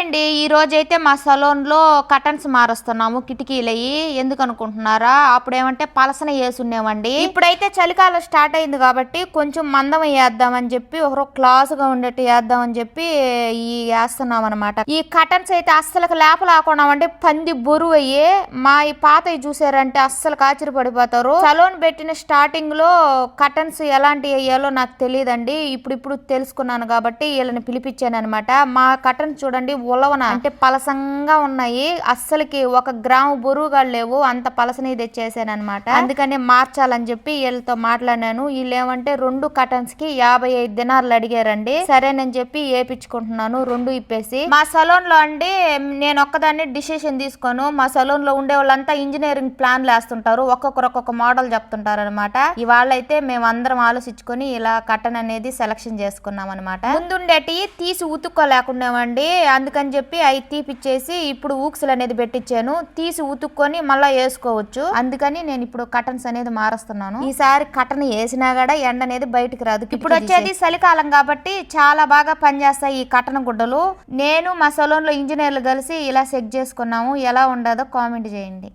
అండి ఈ అయితే మా సలూన్లో కటన్స్ మారుస్తున్నాము కిటికీలయ్యి ఎందుకు అనుకుంటున్నారా? అప్పుడు ఏమంటే పలసన వేసున్నామండి ఇప్పుడైతే చలికాలం స్టార్ట్ అయింది కాబట్టి కొంచెం మందం వేద్దామని చెప్పి ఒక క్లాస్గా ఉండేట్టు వేద్దామని చెప్పి ఈ వేస్తున్నాం అనమాట ఈ కటన్స్ అయితే అస్సలు లేపలేకుండా అంటే పంది బొరువు అయ్యి మా ఈ పాత చూసారంటే అస్సలు ఆశ్చర్యపడిపోతారు. సలోన్ సలూన్ పెట్టిన స్టార్టింగ్లో కటన్స్ ఎలాంటి వేయాలో నాకు తెలియదండి. ఇప్పుడు ఇప్పుడు తెలుసుకున్నాను కాబట్టి వీళ్ళని పిలిపించాను అనమాట మా కటన్ చూడండి ఉలవన? అంటే పలసంగా ఉన్నాయి. అస్సలకి ఒక గ్రాము బరువుగా లేవు. అంత పలసని తెచ్చేసాను అనమాట అందుకని మార్చాలని చెప్పి వీళ్ళతో మాట్లాడినాను. వీళ్ళు ఏమంటే రెండు కటన్స్కి యాభై ఐదు దినాలు అడిగారండి. సరేనని చెప్పి వేపించుకుంటున్నాను. రెండు ఇప్పేసి. మా సలోన్లో అండి నేను ఒక్కదాన్ని డిసిషన్ తీసుకోను. మా సలోన్లో ఉండే వాళ్ళంతా ఇంజనీరింగ్ ప్లాన్లు వేస్తుంటారు ఒక్కొక్కరు ఒక్కొక్క మోడల్ చెప్తుంటారు అనమాట ఇవాళ అయితే మేము అందరం ఆలోచించుకొని ఇలా కటన్ అనేది సెలక్షన్ చేసుకున్నాం అనమాట ముందుండేటి తీసి ఉతుక్కోలేకుండామండి. అందుకని చెప్పి అవి తీపిచ్చేసి ఇప్పుడు ఊక్సులు అనేది పెట్టించాను తీసి ఉతుక్కొని మళ్ళీ వేసుకోవచ్చు. అందుకని నేను ఇప్పుడు కటన్స్ అనేది మారుస్తున్నాను. ఈసారి కటన్ వేసినా కూడా ఎండ అనేది బయటికి రాదు. ఇప్పుడు వచ్చేది చలికాలం కాబట్టి చాలా బాగా పనిచేస్తాయి ఈ కటన్ గుడ్డలు. నేను మా సలూన్లో ఇంజనీర్లు కలిసి ఇలా సెట్ చేసుకున్నాము. ఎలా ఉండదో కామెంట్ చేయండి.